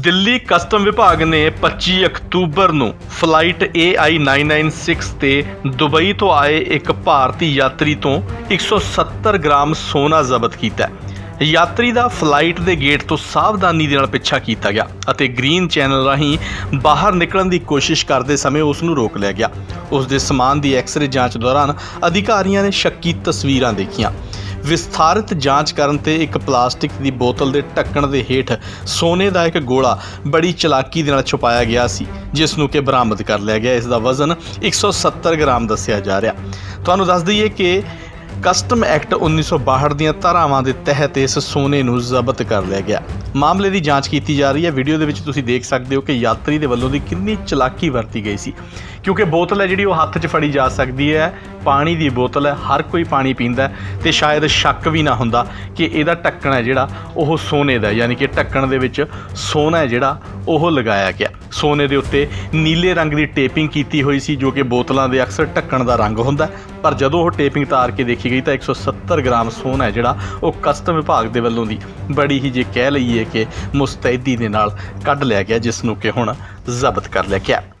Delhi custom ਵਿਭਾਗ ਨੇ 25 October ਨੂੰ ਫਲਾਈਟ AI996 ਤੇ ਦੁਬਈ ਤੋਂ ਆਏ ਇੱਕ ਭਾਰਤੀ ਯਾਤਰੀ ਤੋਂ 170 ਗ੍ਰਾਮ ਸੋਨਾ ਜ਼ਬਤ ਕੀਤਾ ਯਾਤਰੀ ਦਾ ਫਲਾਈਟ ਦੇ ਗੇਟ ਤੋਂ ਸਾਵਧਾਨੀ ਦੇ ਨਾਲ ਪਿੱਛਾ ਕੀਤਾ ਗਿਆ ਅਤੇ ਗ੍ਰੀਨ ਚੈਨਲ ਰਾਹੀਂ ਬਾਹਰ ਨਿਕਲਣ ਦੀ ਕੋਸ਼ਿਸ਼ ਕਰਦੇ ਸਮੇਂ ਉਸ ਨੂੰ ਰੋਕ ਲਿਆ ਗਿਆ। ਉਸ ਦੇ ਸਮਾਨ ਦੀ ਐਕਸ-ਰੇ ਜਾਂਚ ਦੌਰਾਨ ਅਧਿਕਾਰੀਆਂ ਨੇ ਸ਼ੱਕੀ ਤਸਵੀਰਾਂ ਦੇਖੀਆਂ। ਵਿਸਥਾਰਿਤ ਜਾਂਚ ਕਰਨ ਤੇ ਇੱਕ ਪਲਾਸਟਿਕ ਦੀ ਬੋਤਲ ਦੇ ਢੱਕਣ ਦੇ ਹੇਠ ਸੋਨੇ ਦਾ ਇੱਕ ਗੋਲਾ ਬੜੀ ਚਲਾਕੀ ਦੇ ਨਾਲ ਛੁਪਾਇਆ ਗਿਆ ਸੀ, ਜਿਸ ਨੂੰ ਕਿ ਬਰਾਮਦ ਕਰ ਲਿਆ ਗਿਆ। ਇਸ ਦਾ ਵਜ਼ਨ 170 ਗ੍ਰਾਮ ਦੱਸਿਆ ਜਾ ਰਿਹਾ। ਤੁਹਾਨੂੰ ਦੱਸ ਦਈਏ ਕਿ ਕਸਟਮ ਐਕਟ 1962 ਦੀਆਂ ਧਾਰਾਵਾਂ ਦੇ ਤਹਿਤ ਇਸ ਸੋਨੇ ਨੂੰ ਜ਼ਬਤ ਕਰ ਲਿਆ ਗਿਆ। ਮਾਮਲੇ ਦੀ ਜਾਂਚ ਕੀਤੀ ਜਾ ਰਹੀ ਹੈ। ਵੀਡੀਓ ਦੇ ਵਿੱਚ ਤੁਸੀਂ ਦੇਖ ਸਕਦੇ ਹੋ ਕਿ ਯਾਤਰੀ ਦੇ ਵੱਲੋਂ ਦੀ ਕਿੰਨੀ ਚਲਾਕੀ ਵਰਤੀ ਗਈ ਸੀ, ਕਿਉਂਕਿ ਬੋਤਲ ਹੈ ਜਿਹੜੀ ਉਹ ਹੱਥ 'ਚ ਫੜੀ ਜਾ ਸਕਦੀ ਹੈ। ਪਾਣੀ ਦੀ ਬੋਤਲ ਹੈ, ਹਰ ਕੋਈ ਪਾਣੀ ਪੀਂਦਾ ਹੈ ਤੇ ਸ਼ਾਇਦ ਸ਼ੱਕ ਵੀ ਨਾ ਹੁੰਦਾ ਕਿ ਇਹਦਾ ਢੱਕਣ ਹੈ ਜਿਹੜਾ, ਉਹ ਸੋਨੇ ਦਾ ਯਾਨੀ ਕਿ ਢੱਕਣ ਦੇ ਵਿੱਚ ਸੋਨਾ ਹੈ ਜਿਹੜਾ, ਉਹ ਲਗਾਇਆ ਗਿਆ। ਸੋਨੇ ਦੇ ਉੱਤੇ ਨੀਲੇ ਰੰਗ ਦੀ ਟੇਪਿੰਗ ਕੀਤੀ ਹੋਈ ਸੀ, ਜੋ ਕਿ ਬੋਤਲਾਂ ਦੇ ਅਕਸਰ ਢੱਕਣ ਦਾ ਰੰਗ ਹੁੰਦਾ ਪਰ ਜਦੋਂ ਉਹ ਟੇਪਿੰਗ ਤਾਰ ਕੇ ਦੇਖੀ ਗਈ, ਤਾਂ 170 ਗ੍ਰਾਮ ਸੋਨਾ ਹੈ ਜਿਹੜਾ, ਉਹ ਕਸਟਮ ਵਿਭਾਗ ਦੇ ਵੱਲੋਂ ਦੀ ਬੜੀ ਹੀ ਜੇ ਕਹਿ ਲਈਏ ਕਿ ਮੁਸਤੈਦੀ ਦੇ ਨਾਲ ਕੱਢ ਲਿਆ ਗਿਆ, ਜਿਸ ਨੂੰ ਕਿ ਹੁਣ ਜ਼ਬਤ ਕਰ ਲਿਆ ਗਿਆ।